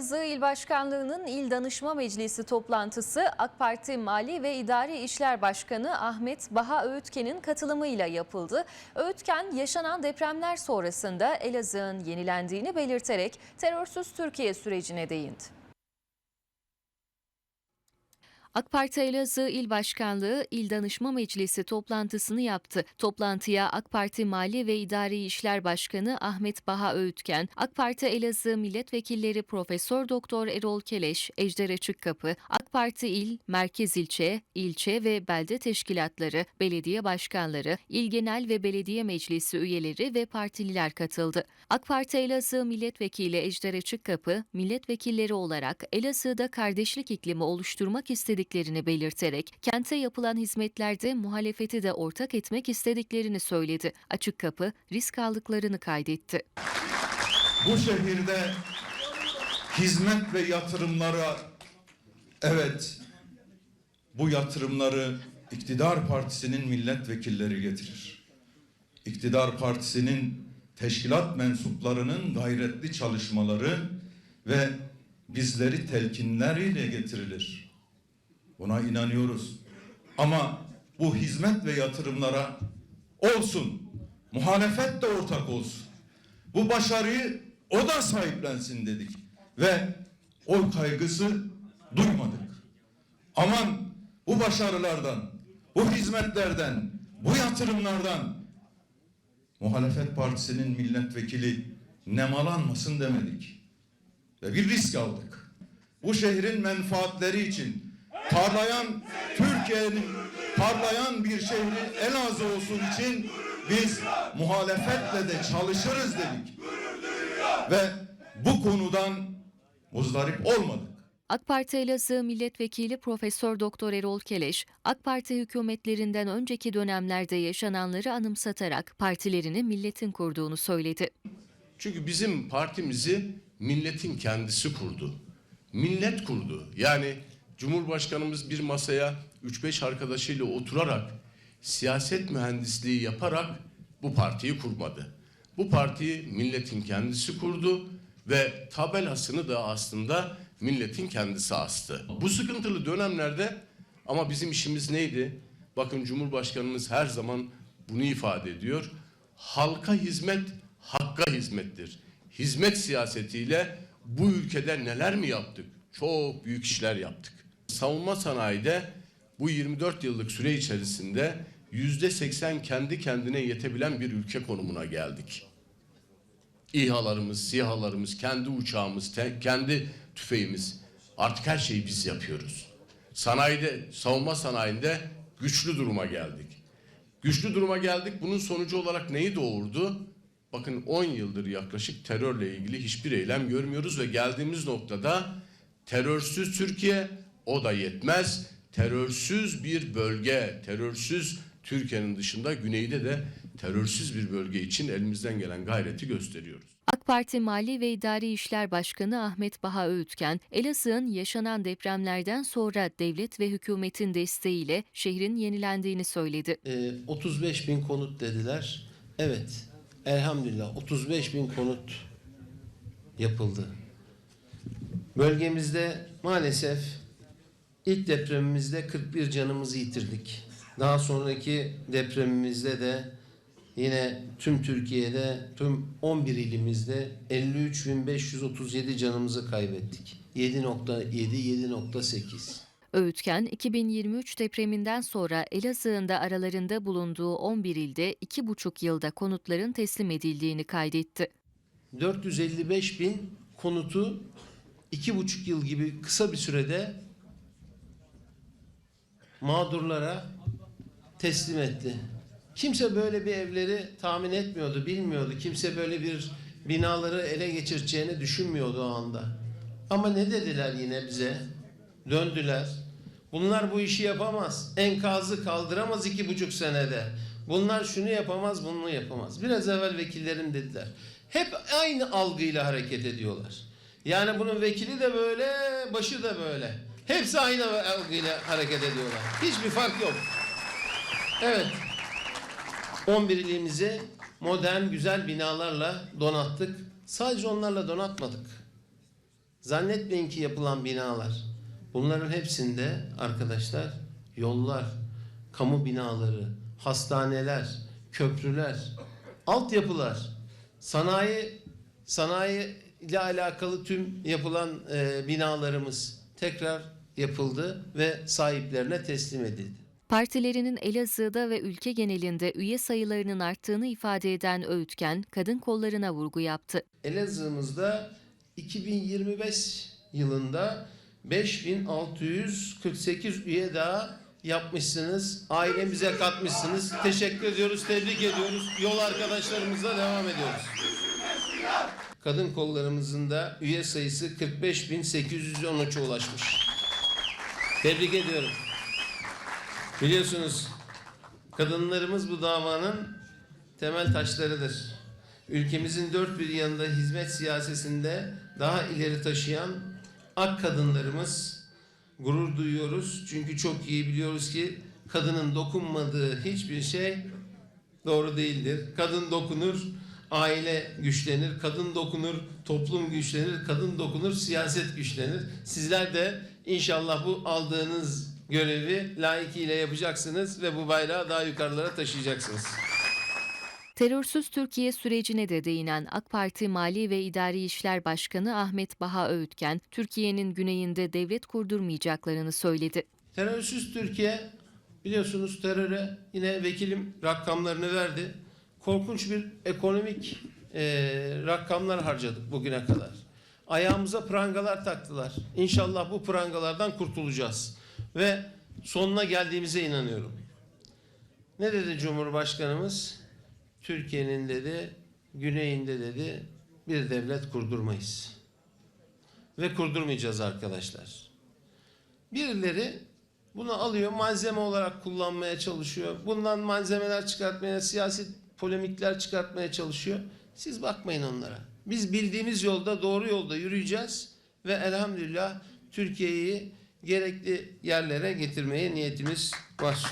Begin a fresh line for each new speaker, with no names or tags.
Elazığ İl Başkanlığı'nın İl Danışma Meclisi toplantısı AK Parti Mali ve İdari İşler Başkanı Ahmet Baha Öğütken'in katılımıyla yapıldı. Öğütken yaşanan depremler sonrasında Elazığ'ın yenilendiğini belirterek terörsüz Türkiye sürecine değindi. AK Parti Elazığ İl Başkanlığı İl Danışma Meclisi toplantısını yaptı. Toplantıya AK Parti Mali ve İdari İşler Başkanı Ahmet Baha Öğütken, AK Parti Elazığ Milletvekilleri Profesör Doktor Erol Keleş, Ejder Açıkkapı, AK Parti İl, Merkez İlçe, İlçe ve Belde Teşkilatları, belediye başkanları, İl Genel ve Belediye Meclisi üyeleri ve partililer katıldı. AK Parti Elazığ Milletvekili Ejder Açıkkapı, milletvekilleri olarak Elazığ'da kardeşlik iklimi oluşturmak istediklerini belirterek kente yapılan hizmetlerde muhalefeti de ortak etmek istediklerini söyledi. Açıkkapı risk aldıklarını kaydetti.
Bu şehirde hizmet ve yatırımlara evet bu yatırımları iktidar partisinin milletvekilleri getirir. İktidar partisinin teşkilat mensuplarının gayretli çalışmaları ve bizleri telkinleriyle getirilir. Buna inanıyoruz. Ama bu hizmet ve yatırımlara olsun. Muhalefet de ortak olsun. Bu başarıyı o da sahiplensin dedik. Ve o kaygısı duymadık. Aman bu başarılardan, bu hizmetlerden, bu yatırımlardan muhalefet partisinin milletvekili nemalanmasın demedik. Ve bir risk aldık. Bu şehrin menfaatleri için parlayan Türkiye'nin parlayan bir şehri Elazığ olsun için biz muhalefetle de çalışırız dedik. Ve bu konudan muzdarip olmadık.
AK Parti Elazığ Milletvekili Profesör Doktor Erol Keleş, AK Parti hükümetlerinden önceki dönemlerde yaşananları anımsatarak partilerini milletin kurduğunu söyledi.
Çünkü bizim partimizi milletin kendisi kurdu. Millet kurdu. Yani Cumhurbaşkanımız bir masaya 3-5 arkadaşıyla oturarak siyaset mühendisliği yaparak bu partiyi kurmadı. Bu partiyi milletin kendisi kurdu ve tabelasını da aslında milletin kendisi astı. Bu sıkıntılı dönemlerde ama bizim işimiz neydi? Bakın Cumhurbaşkanımız her zaman bunu ifade ediyor. Halka hizmet hakka hizmettir. Hizmet siyasetiyle bu ülkede neler mi yaptık? Çok büyük işler yaptık. Savunma sanayide bu 24 yıllık süre içerisinde yüzde 80 kendi kendine yetebilen bir ülke konumuna geldik. İHA'larımız, SİHA'larımız, kendi uçağımız, te- kendi tüfeğimiz artık her şeyi biz yapıyoruz. Sanayide, savunma sanayinde güçlü duruma geldik. Güçlü duruma geldik. Bunun sonucu olarak neyi doğurdu? Bakın 10 yıldır yaklaşık terörle ilgili hiçbir eylem görmüyoruz ve geldiğimiz noktada terörsüz Türkiye o da yetmez. Terörsüz bir bölge, terörsüz Türkiye'nin dışında güneyde de terörsüz bir bölge için elimizden gelen gayreti gösteriyoruz.
AK Parti Mali ve İdari İşler Başkanı Ahmet Baha Öğütken, Elazığ'ın yaşanan depremlerden sonra devlet ve hükümetin desteğiyle şehrin yenilendiğini söyledi.
Ee, 35 bin konut dediler. Evet, elhamdülillah 35 bin konut yapıldı. Bölgemizde maalesef ilk depremimizde 41 canımızı yitirdik. Daha sonraki depremimizde de yine tüm Türkiye'de, tüm 11 ilimizde 53.537 canımızı kaybettik. 7.7, 7.8.
Öğütken, 2023 depreminden sonra Elazığ'ın da aralarında bulunduğu 11 ilde 2,5 yılda konutların teslim edildiğini kaydetti.
455 bin konutu iki buçuk yıl gibi kısa bir sürede mağdurlara teslim etti. Kimse böyle bir evleri tahmin etmiyordu, bilmiyordu. Kimse böyle bir binaları ele geçireceğini düşünmüyordu o anda. Ama ne dediler yine bize? Döndüler. Bunlar bu işi yapamaz. Enkazı kaldıramaz iki buçuk senede. Bunlar şunu yapamaz, bunu yapamaz. Biraz evvel vekillerim dediler. Hep aynı algıyla hareket ediyorlar. Yani bunun vekili de böyle, başı da böyle. Hepsi aynı algıyla hareket ediyorlar. Hiçbir fark yok. Evet. 11 ilimizi modern, güzel binalarla donattık. Sadece onlarla donatmadık. Zannetmeyin ki yapılan binalar. Bunların hepsinde arkadaşlar yollar, kamu binaları, hastaneler, köprüler, altyapılar, sanayi sanayi ile alakalı tüm yapılan e, binalarımız tekrar yapıldı ve sahiplerine teslim edildi.
Partilerinin Elazığ'da ve ülke genelinde üye sayılarının arttığını ifade eden Öğütken, kadın kollarına vurgu yaptı.
Elazığ'ımızda 2025 yılında 5648 üye daha yapmışsınız. Ailemize katmışsınız. Teşekkür ediyoruz, tebrik ediyoruz. Yol arkadaşlarımızla devam ediyoruz. Kadın kollarımızın da üye sayısı 45.813'e ulaşmış. Tebrik ediyorum. Biliyorsunuz kadınlarımız bu davanın temel taşlarıdır. Ülkemizin dört bir yanında hizmet siyasetinde daha ileri taşıyan ak kadınlarımız gurur duyuyoruz. Çünkü çok iyi biliyoruz ki kadının dokunmadığı hiçbir şey doğru değildir. Kadın dokunur, aile güçlenir. Kadın dokunur, toplum güçlenir. Kadın dokunur, siyaset güçlenir. Sizler de inşallah bu aldığınız görevi layıkıyla yapacaksınız ve bu bayrağı daha yukarılara taşıyacaksınız.
Terörsüz Türkiye sürecine de değinen AK Parti Mali ve İdari İşler Başkanı Ahmet Baha Öğütken, Türkiye'nin güneyinde devlet kurdurmayacaklarını söyledi.
Terörsüz Türkiye biliyorsunuz teröre yine vekilim rakamlarını verdi. Korkunç bir ekonomik eee, rakamlar harcadık bugüne kadar. Ayağımıza prangalar taktılar. İnşallah bu prangalardan kurtulacağız. Ve sonuna geldiğimize inanıyorum. Ne dedi Cumhurbaşkanımız? Türkiye'nin dedi, güneyinde dedi bir devlet kurdurmayız. Ve kurdurmayacağız arkadaşlar. Birileri bunu alıyor malzeme olarak kullanmaya çalışıyor. Bundan malzemeler çıkartmaya, siyasi polemikler çıkartmaya çalışıyor. Siz bakmayın onlara. Biz bildiğimiz yolda, doğru yolda yürüyeceğiz ve elhamdülillah Türkiye'yi gerekli yerlere getirmeye niyetimiz var.